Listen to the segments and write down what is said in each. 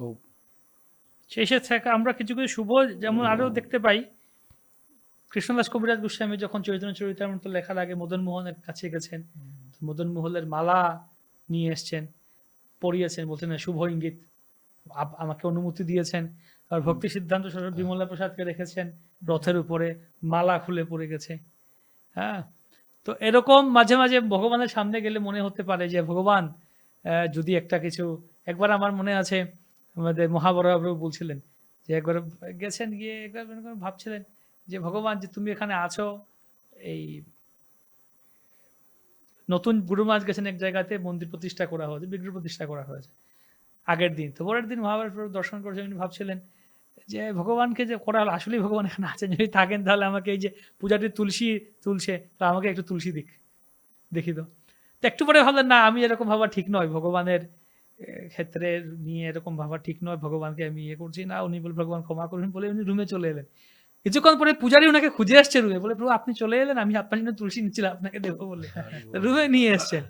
খুব। শেষে থেকে আমরা কিছু কিছু শুভ যেমন আরও দেখতে পাই। কৃষ্ণদাস কবিরাজ গোস্বামী যখন চৈতন্য চরিতামৃত লেখার আগে মদন মোহনের কাছে গেছেন মদন মোহনের মালা নিয়ে এসছেন পড়িয়েছেন বলছেন শুভ ইঙ্গিত। আমাকে অনুমতি দিয়েছেন। আর ভক্তি সিদ্ধান্ত সরস্বতী বিমলা প্রসাদকে রেখেছেন রথের উপরে মালা খুলে পড়ে গেছে। হ্যাঁ তো এরকম মাঝে মাঝে ভগবানের সামনে গেলে মনে হতে পারে যে ভগবান যদি একটা কিছু একবার আমার মনে আছে আমাদের মহাবরাবর বলছিলেন যে একবার গেছেন গিয়ে একবার ভাবছিলেন যে, ভগবান যে তুমি এখানে আছো, এই নতুন গুরু মাছ গেছেন এক জায়গাতে, মন্দির প্রতিষ্ঠা করা হয়েছে, বিগ্রহ প্রতিষ্ঠা করা হয়েছে আগের দিন। তো পরের দিন মহাভারত দর্শন করেছেন, উনি ভাবছিলেন যে, ভগবানকে যে করা হলো আসলেই ভগবান এখানে আছেন, যদি থাকেন তাহলে আমাকে এই যে পূজাটি তুলসী তুলছে, তা আমাকে একটু তুলসী দিক, দেখি তো একটু পরে ভাবলেন, না, আমি এরকম ভাবা ঠিক নয়, ভগবানের ক্ষেত্রে নিয়ে এরকম ভাবা ঠিক নয় ভগবানকে আমি ইয়ে করছি না উনি বলে ভগবান ক্ষমা করুন বলে উনি রুমে চলে এলেন। কিছুক্ষণ পরে পূজারি ওনাকে খুঁজে আসছে রুমে বলে প্রভু আপনি চলে এলেন আমি আপনার জন্য তুলসী নিচ্ছিলাম আপনাকে দেবো বলে। রুমে নিয়ে এসছেন।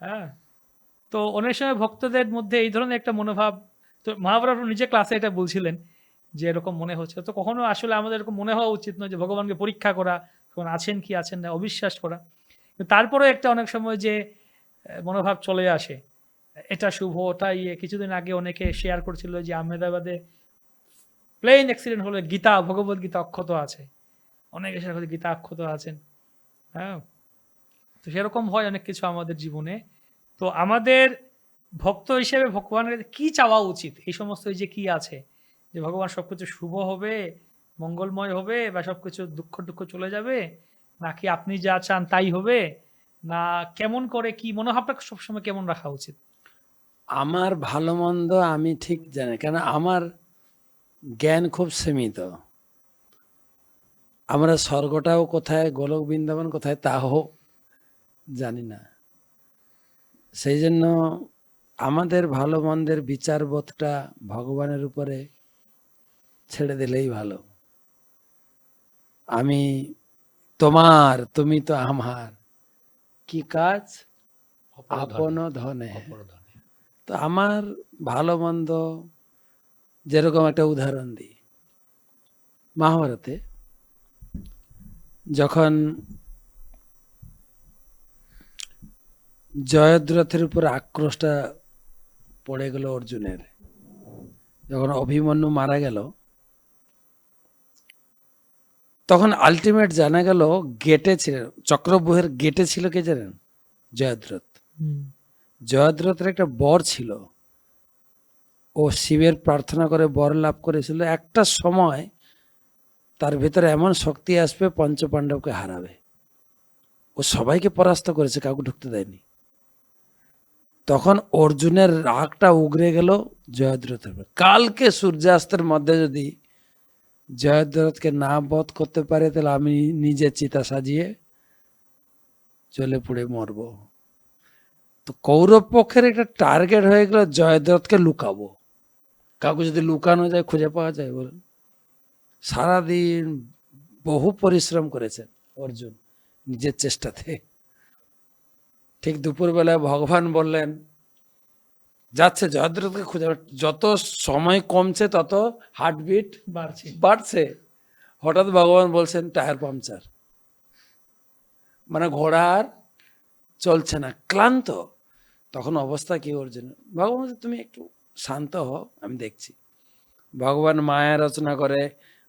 হ্যাঁ। তো অনেক সময় ভক্তদের মধ্যে এই ধরনের একটা মনোভাব তো মহাভারত নিজে ক্লাসে এটা বলছিলেন যে এরকম মনে হচ্ছে। তো কখনো আসলে আমাদের এরকম মনে হওয়া উচিত নয় যে ভগবানকে পরীক্ষা করা ভগবান আছেন কি আছেন না অবিশ্বাস করা। কিন্তু তারপরে একটা অনেক সময় যে মনোভাব চলে আসে। এটা শুভ ওটা ইয়ে কিছুদিন আগে অনেকে শেয়ার করছিল যে আহমেদাবাদে প্লেন অ্যাক্সিডেন্ট হলে গীতা, ভগবত গীতা অক্ষত আছে। অনেকে সেরকম গীতা অক্ষত আছেন। হ্যাঁ। তো সেরকম হয় অনেক কিছু আমাদের জীবনে। তো আমাদের ভক্ত হিসেবে ভগবানের কি চাওয়া উচিত? এই সমস্ত যে কি আছে? যে ভগবান সবকিছু শুভ হবে, মঙ্গলময় হবে বা সবকিছু দুঃখ দুঃখ চলে যাবে, নাকি আপনি যা চান তাই হবে? না, কেমন করে, কি মনে মনোভাবটা সবসময় কেমন রাখা উচিত? আমার ভালো মন্দ আমি ঠিক জানি কেন আমার জ্ঞান খুব সীমিত। আমরা স্বর্গটাও কোথায় গোলক বৃন্দাবন কোথায় তাও জানি না। সেই জন্য আমাদের ভালো মন্দের বিচারবোধটা ভগবানের উপরে ছেড়ে দিলেই ভালো। আমি তোমার তুমি তো আমার। কি কাজ? আপন ধনে। তো আমার ভালো মন্দ যেরকম একটা উদাহরণ দিই। মহাভারতে যখন জয়দ্রথের উপর আক্রোশটা পড়ে গেল অর্জুনের, যখন অভিমন্যু মারা গেল, তখন আলটিমেট জানা গেল গেটে ছিল, চক্রব্যূহের গেটে ছিল কে জানেন? জয়দ্রথ। জয়দ্রথের একটা বর ছিল। ও শিবের প্রার্থনা করে, বর লাভ করেছিল। একটা সময় তার ভিতরে এমন শক্তি আসবে, পঞ্চপাণ্ডবকে হারাবে। ও সবাইকে পরাস্ত করেছে, কাউকে ঢুকতে দেয়নি। তখন অর্জুনের রাগটা উগরে গেল জয়দ্রথের। কালকে সূর্যাস্তের মধ্যে যদি জয়দ্রথকে না বধ করতে পারে, তাহলে আমি নিজে চিতা সাজিয়ে চলে পুড়ে মরবো। তো কৌরব পক্ষের একটা টার্গেট হয়ে গেল জয়দ্রথকে লুকাবো। কাউকে যদি লুকানো যায় খুঁজে পাওয়া যায় বলুন। সারাদিন বহু পরিশ্রম করেছেন অর্জুন নিজের চেষ্টাতে। ঠিক দুপুরবেলায় ভগবান বললেন যাচ্ছে জয়দ্রথকে খুঁজে যত সময় কমছে তত হার্টবিট বাড়ছে। বাড়ছে। হঠাৎ ভগবান বলছেন টায়ার পাংচার মানে ঘোড়া আর চলছে না ক্লান্ত। তখন অবস্থা কি অর্জুন ভগবান বলছে, তুমি একটু শান্ত হও আমি দেখছি। ভগবান মায়া রচনা করে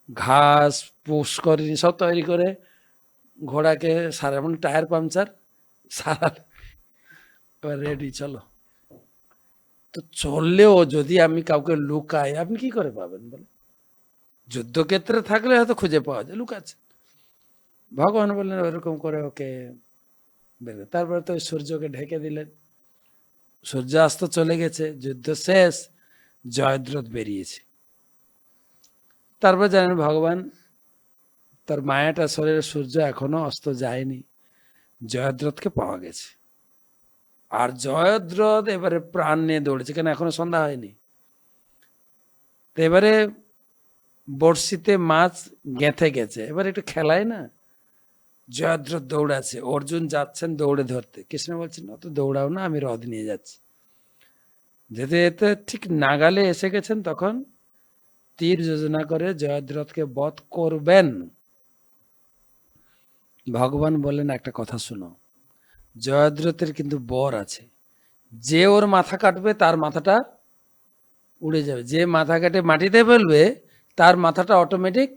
ঘাস পুষ্করিণী সব তৈরি করে ঘোড়াকে সারা মানে টায়ার পাংচার সারা এবার রেডি চলো। তো চললেও যদি আমি কাউকে লুকাই আপনি কি করে পাবেন বলে? যুদ্ধক্ষেত্রে থাকলে হয়তো খুঁজে পাওয়া যায় লুকাচ্ছে। ভগবান বললেন ওরকম করে ওকে তারপরে তো সূর্যকে ঢেকে দিলেন। সূর্যাস্ত চলে গেছে, যুদ্ধ শেষ, জয়দ্রথ বেরিয়েছে। তারপর জানেন ভগবান, তার মায়াটা শরীরে সূর্য এখনও অস্ত যায়নি, জয়দ্রথকে পাওয়া গেছে। আর জয়দ্রথ এবারে প্রাণ নিয়ে দৌড়েছে, কেন এখনও সন্ধ্যা হয়নি? এবারে বড়শিতে মাছ গেঁথে গেছে। এবার একটু খেলায় না? জয়দ্রথ দৌড়াচ্ছে অর্জুন যাচ্ছেন দৌড়ে ধরতে। কৃষ্ণ বলছেন অত দৌড়াও না, আমি রথ নিয়ে যাচ্ছি। যেতে যেতে ঠিক নাগালে এসে গেছেন তখন তীর যোজনা করে জয়দ্রথকে বধ করবেন। ভগবান বলেন একটা কথা শুনো, জয়দ্রথের কিন্তু বর আছে। যে ওর মাথা কাটবে, তার মাথাটা উড়ে যাবে। যে মাথা কেটে মাটিতে ফেলবে, তার মাথাটা অটোমেটিক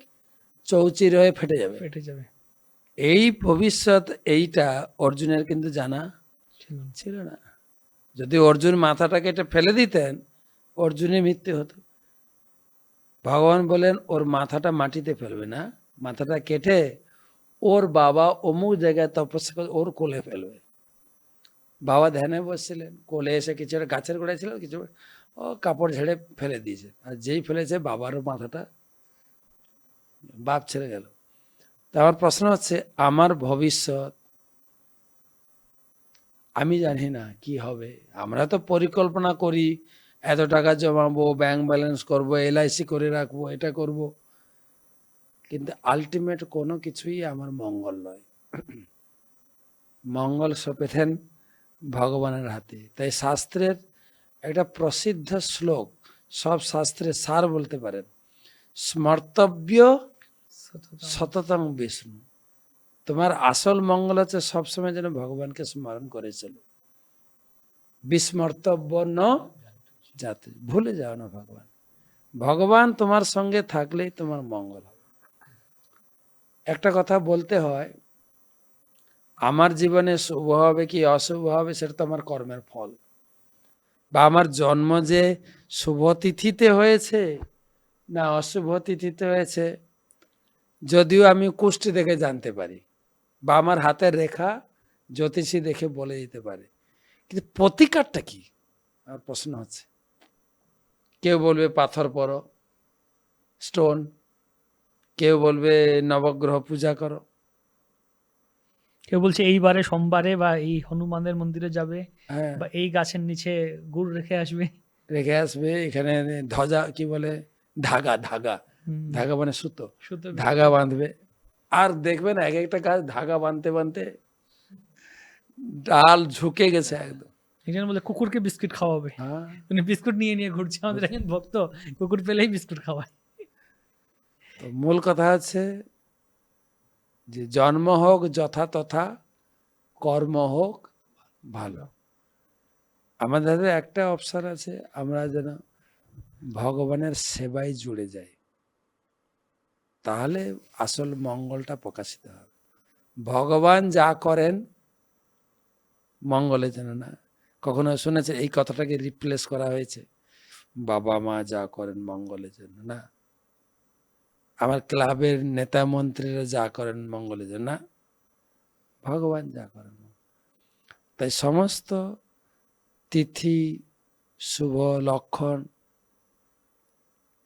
চৌচির হয়ে ফেটে যাবে। ফেটে যাবে। এই ভবিষ্যৎ এইটা অর্জুনের কিন্তু জানা ছিল না। যদি অর্জুন মাথাটা কেটে ফেলে দিতেন অর্জুনের মৃত্যু হতো। ভগবান বলেন ওর মাথাটা মাটিতে ফেলবে না। মাথাটা কেটে ওর বাবা অমুক জায়গায় তপস্যা করে ওর কোলে ফেলবে। বাবা ধ্যানে বসছিলেন কোলে এসে কিছু একটা গাছের গোড়ায় ছিল কিছু ও কাপড় ঝেড়ে ফেলে দিয়েছে। আর যেই ফেলেছে বাবারও মাথাটা বাপ ছেড়ে গেল। আমার প্রশ্ন হচ্ছে, আমার ভবিষ্যৎ? আমি জানি না কি হবে। আমরা তো পরিকল্পনা করি, এত টাকা জমাবো ব্যাংক ব্যালেন্স করব এলআইসি করে রাখব, এটা করব। কিন্তু আলটিমেট কোনো কিছুই আমার মঙ্গল নয়। মঙ্গল সপেথেন ভগবানের হাতে। তাই শাস্ত্রের একটা প্রসিদ্ধ শ্লোক, সব শাস্ত্রের সার বলতে পারেন। স্মর্তব্য। সততং বিষ্ণু। তোমার আসল মঙ্গল হচ্ছে সবসময় যেন ভগবানকে স্মরণ করে চলো বিস্মর্তব্য ন যাতে ভুলে যাও না ভগবান। ভগবান তোমার সঙ্গে থাকলেই তোমার মঙ্গল হবে। একটা কথা বলতে হয়, আমার জীবনে শুভ হবে কি অশুভ হবে সেটা তো আমার কর্মের ফল। বা আমার জন্ম যে শুভ তিথিতে হয়েছে না অশুভ তিথিতে হয়েছে যদিও আমি কুষ্টি দেখে জানতে পারি বা আমার হাতের রেখা জ্যোতিষী দেখে বলে দিতে পারে। কিন্তু প্রতিকারটা কি? আমার প্রশ্ন হচ্ছে কেউ বলবে পাথর পরো স্টোন। কেউ বলবে নবগ্রহ পূজা করো। কেউ বলছে এইবারে সোমবারে বা এই হনুমানের মন্দিরে যাবে হ্যাঁ। বা এই গাছের নিচে গুড় রেখে আসবে। রেখে আসবে এখানে ধ্বজা কি বলে? ধাগা ধাগা। ধাগা মানে সুতো। ধাগা বাঁধবে। আর দেখবেন এক একটা গাছ ধাগা বাঁধতে বাঁধতে ডাল ঝুঁকে গেছে একদম। একজন বলে কুকুরকে বিস্কুট খাওয়াবে। হ্যাঁ। উনি বিস্কুট নিয়ে নিয়ে ঘুরছে আমাদের একজন ভক্ত কুকুর পেলেই বিস্কুট খাওয়ায়। তো মূল কথা হচ্ছে যে জন্ম হোক যথা তথা কর্ম হোক ভালো। আমাদের একটা অপশন আছে আমরা যেন ভগবানের সেবায় জুড়ে যাই। তাহলে আসল মঙ্গলটা প্রকাশিত হবে। ভগবান যা করেন, মঙ্গলের জন্য না। কখনো শুনেছে এই কথাটাকে রিপ্লেস করা হয়েছে? বাবা মা যা করেন, মঙ্গলের জন্য না। আমার ক্লাবের নেতা মন্ত্রীরা যা করেন, মঙ্গলের জন্য না। ভগবান যা করেন তাই সমস্ত তিথি, শুভ লক্ষণ,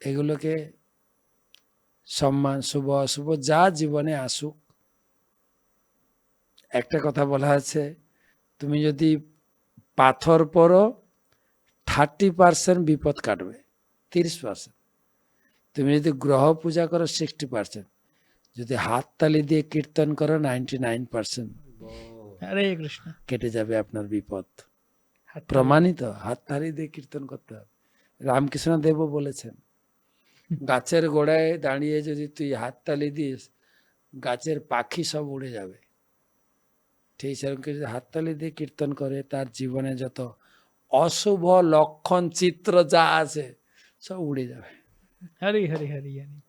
এগুলোকে সম্মান শুভ অশুভ যা জীবনে আসুক। একটা কথা বলা আছে তুমি যদি পাথর পরো থার্টি পার্সেন্ট বিপদ কাটবে তিরিশ পার্সেন্ট তুমি যদি গ্রহ পূজা করো সিক্সটি পার্সেন্ট যদি হাততালি দিয়ে কীর্তন করো ninety nine percent Hare Krishna. কেটে যাবে আপনার বিপদ। হাত প্রমাণিত হাততালি দিয়ে কীর্তন করতে হবে। রামকৃষ্ণ দেবও বলেছেন গাছের গোড়ায় দাঁড়িয়ে যদি তুই হাততালি দিস, গাছের পাখি সব উড়ে যাবে। ঠিক সেরকম যদি হাততালি দিয়ে কীর্তন করে, তার জীবনে যত অশুভ লক্ষণ, চিত্র যা আছে, সব উড়ে যাবে। হরি হরি হরি হরি।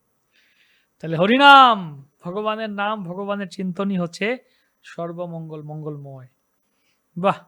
তাহলে হরিনাম, ভগবানের নাম, ভগবানের চিন্তনই হচ্ছে সর্বমঙ্গল, মঙ্গলময়। বাহ!